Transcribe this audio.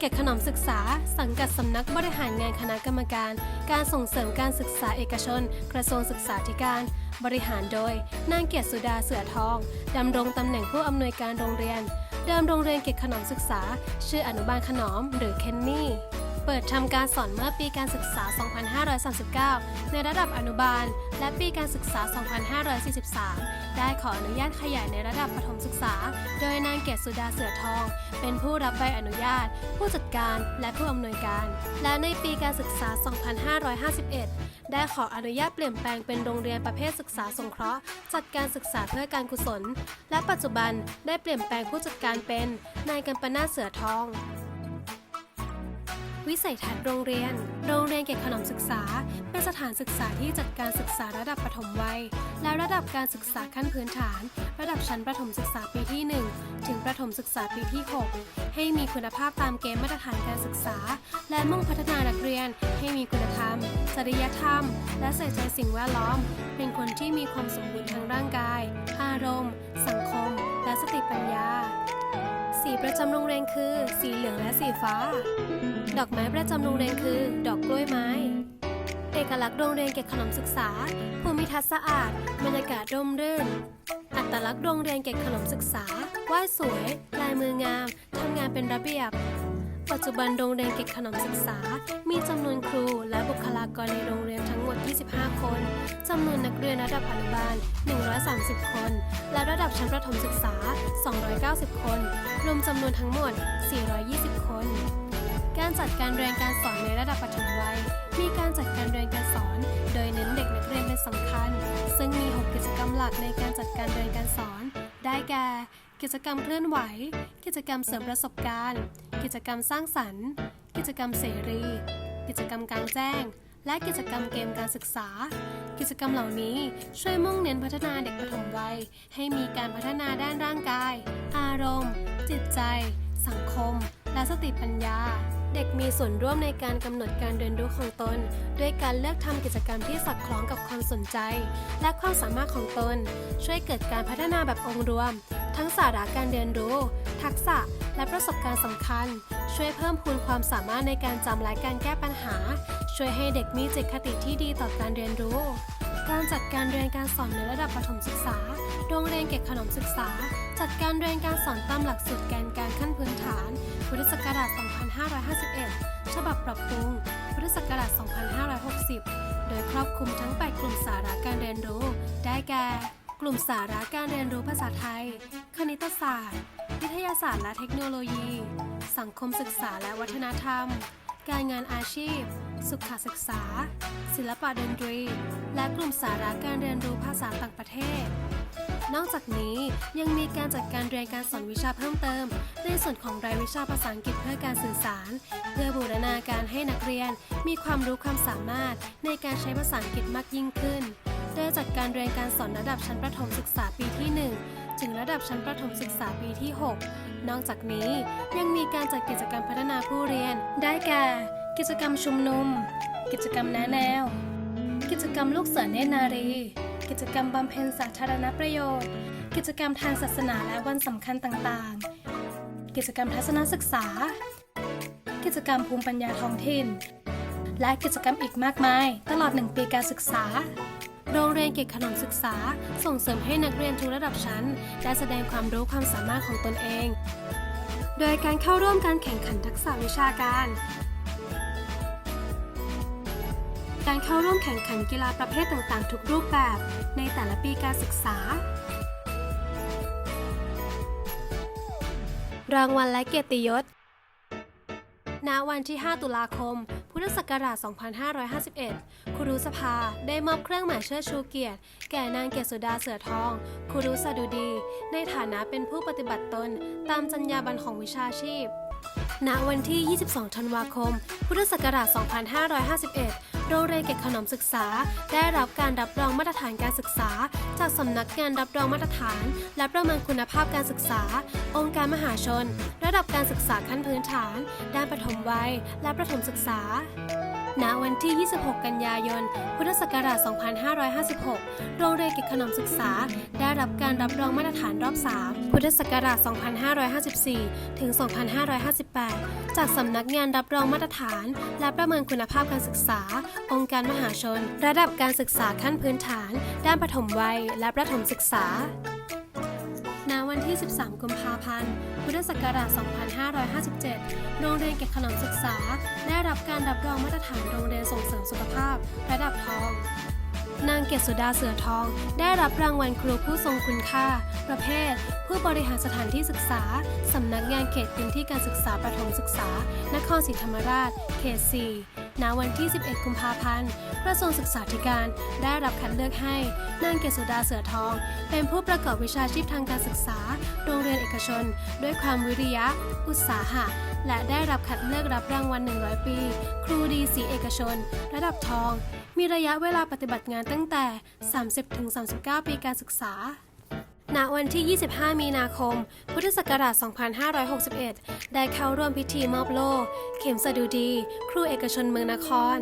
เก็บขนมศึกษา สังกัดสำนักบริหารงานคณะกรรมการ การส่งเสริมการศึกษาเอกชน กระทรวงศึกษาธิการ บริหารโดย นางเกียรติสุดาเสือทองดำรงตำแหน่งผู้อำนวยการโรงเรียนเดิมโรงเรียนเก็บขนมศึกษา ชื่ออนุบาลขนอมหรือเคนนี่ เปิดทำการสอนเมื่อปีการศึกษา 2539 ในระดับอนุบาล และปีการศึกษา 2543 ได้ขออนุญาตขยายในระดับประถมศึกษา โดยนางเกศสุดาเสือทอง เป็นผู้รับใบอนุญาต ผู้จัดการและผู้อำนวยการ และในปีการศึกษา 2551ได้ขออนุญาตเปลี่ยนแปลงเป็นโรงเรียนประเภทศึกษาสงเคราะห์ จัดการศึกษาเพื่อการกุศล และปัจจุบันได้เปลี่ยนแปลงผู้จัดการเป็นนายกัมปนาเสือทอง วิสัยทัศน์โรงเรียน โรงเรียนเก็บขนมศึกษา เป็นสถานศึกษาที่จัดการศึกษาระดับประถมวัย และระดับการศึกษาขั้นพื้นฐาน ระดับชั้นประถมศึกษาปีที่ 1 ถึงประถมศึกษาปีที่ 6 ให้มีคุณภาพตามเกณฑ์มาตรฐานการศึกษา และมุ่งพัฒนานักเรียน ให้มีคุณธรรม จริยธรรม และใส่ใจสิ่งแวดล้อม เป็นคนที่มีความสมบูรณ์ทางร่างกาย อารมณ์ ประจำโรงเรียนคือ สีเหลืองและสีฟ้า ดอกไม้ประจำโรงเรียนคือ ดอกกล้วยไม้ เอกลักษณ์โรงเรียนเก็บขนมศึกษา ภูมิทัศน์สะอาด บรรยากาศร่มรื่น อัตลักษณ์โรงเรียนเก็บขนมศึกษาไหว้สวย ลายมืองาม ทำงานเป็นระเบียบ ปัจจุบันโรงเรียนเก็บขนมศึกษา มีจำนวนครูและบุค 125 คนจำนวนนักเรียนระดับอนุบาล 130 คน และระดับชั้นประถมศึกษา 290 คน รวมจำนวนทั้งหมด 420 คน การจัดการเรียนการสอนในระดับปฐมวัย มีการจัดการเรียนการสอน โดยเน้นเด็กนักเรียนเป็นสำคัญ ซึ่งมี 6 กิจกรรมหลักในการจัดการเรียนการสอน ได้แก่ กิจกรรมเคลื่อนไหว กิจกรรมเสริมประสบการณ์ กิจกรรมสร้างสรรค์ กิจกรรมเสรี กิจกรรมกลางแจ้ง และกิจกรรมเกมการศึกษา กิจกรรมเหล่านี้ช่วยมุ่งเน้นพัฒนาเด็กปฐมวัย ให้มีการพัฒนาด้านร่างกาย อารมณ์ จิตใจ สังคม และสติปัญญา เด็กมีส่วนร่วมในการกำหนดการเรียนรู้ของตน ด้วยการเลือกทำกิจกรรมที่สอดคล้องกับความสนใจ และความสามารถของตน ช่วยเกิดการพัฒนาแบบองค์รวม ทั้งสาระการเรียนรู้ ทักษะและประสบการณ์สำคัญ ช่วยเพิ่มพูนความสามารถในการจำและการแก้ปัญหา ช่วยให้เด็กมีจิตคติที่ดีต่อการเรียนรู้ การจัดการเรียนการสอนในระดับประถมศึกษา โรงเรียนเก็บขนมศึกษา จัดการเรียนการสอนตามหลักสูตรแกนการขั้นพื้นฐาน พุทธศักราช 2551 ฉบับปรับปรุง พุทธศักราช 2560 โดยครอบคลุมทั้ง 8 กลุ่มสาระการเรียนรู้ ได้แก่ กลุ่มสาระการเรียนรู้ภาษาไทย คณิตศาสตร์ วิทยาศาสตร์และเทคโนโลยี สังคมศึกษาและวัฒนธรรม การงานอาชีพ สุขศึกษา ศิลปะดนตรี และกลุ่มสาระการเรียนรู้ภาษาต่างประเทศ นอกจากนี้ยังมีการจัดการเรียนการสอนวิชาเพิ่มเติม ในส่วนของรายวิชาภาษาอังกฤษเพื่อการสื่อสาร เพื่อบูรณาการให้นักเรียนมีความรู้ความสามารถในการใช้ภาษาอังกฤษมากยิ่งขึ้น โดยจัดการเรียนการสอนระดับชั้นประถมศึกษาปีที่ 1 ถึงระดับชั้นประถมศึกษาปีที่ 6 นอกจากนี้ยังมีการจัดกิจกรรมพัฒนาผู้เรียน ได้แก่ กิจกรรมชุมนุม กิจกรรมแนะแนว กิจกรรมลูกเสือเนตรนารี กิจกรรมบำเพ็ญสาธารณประโยชน์ กิจกรรมทางศาสนาและวันสำคัญต่างๆ กิจกรรมทัศนศึกษา กิจกรรมภูมิปัญญาท้องถิ่น และกิจกรรมอีกมากมาย ตลอด 1 ปีการศึกษา โรงเรียนเก็บขนมศึกษา ส่งเสริมให้นักเรียนทุกระดับชั้น ได้แสดงความรู้ความสามารถของตนเอง โดยการเข้าร่วมการแข่งขันทักษะวิชาการ การเข้าร่วมแข่งขันกีฬาประเภทต่างๆ ทุกรูปแบบ ในแต่ละปีการศึกษารางวัลและเกียรติยศ ณ วันที่ 5 ตุลาคม พุทธศักราช 2551 ครูรุสภาได้มอบเครื่องหมายเชิดชูเกียรติ แก่นางเกศสุดาเสือทอง ครูรุสดุดี ในฐานะเป็นผู้ปฏิบัติตน ตามจรรยาบรรณของวิชาชีพ ณ วันที่ 22 ธันวาคม พุทธศักราช 2551 โรงเรียนเกตขนมศึกษา ได้รับการรับรองมาตรฐานการศึกษา จากสำนักงานรับรองมาตรฐาน และประเมินคุณภาพการศึกษา องค์การมหาชน ระดับการศึกษาขั้นพื้นฐาน ด้านปฐมวัย และประถมศึกษา ณวันที่ 26 กันยายน พุทธศักราช 2556 โรงเรียนเก็บขนมศึกษา ได้รับการรับรองมาตรฐานรอบ 3 พุทธศักราช 2554 ถึง 2558 จากสำนักงานรับรองมาตรฐาน และประเมินคุณภาพการศึกษา องค์การมหาชน ระดับการศึกษาขั้นพื้นฐาน ด้านปฐมวัย และประถมศึกษา ณวันที่ 13 กุมภาพันธ์ พุทธศักราช 2557 โรงเรียนเก็บขนมศึกษา ได้รับการรับรองมาตรฐานโรงเรียนส่งเสริมสุขภาพ ระดับทอง นางเกษสุดาเสือทอง ได้รับรางวัลครูผู้ทรงคุณค่า ประเภท ผู้บริหารสถานที่ศึกษา สำนักงานเขตพื้นที่การศึกษาประถมศึกษา นครศรีธรรมราช เขต 4 ณวันที่ 11 กุมภาพันธ์ กระทรวงศึกษาธิการได้รับคัดเลือกให้นางเกษดาเสือทอง เป็นผู้ประกอบวิชาชีพทางการศึกษา โรงเรียนเอกชน ด้วยความวิริยะ อุตสาหะ และได้รับคัดเลือกรับรางวัล 100 ปี ครูดีสีเอกชน ระดับทอง มีระยะเวลาปฏิบัติงานตั้งแต่ 30-39 ปีการศึกษา ณวันที่ 25 มีนาคม พุทธศักราช 2561 ได้เข้าร่วมพิธีมอบโล่เข็มสดุดี ครูเอกชนเมืองนคร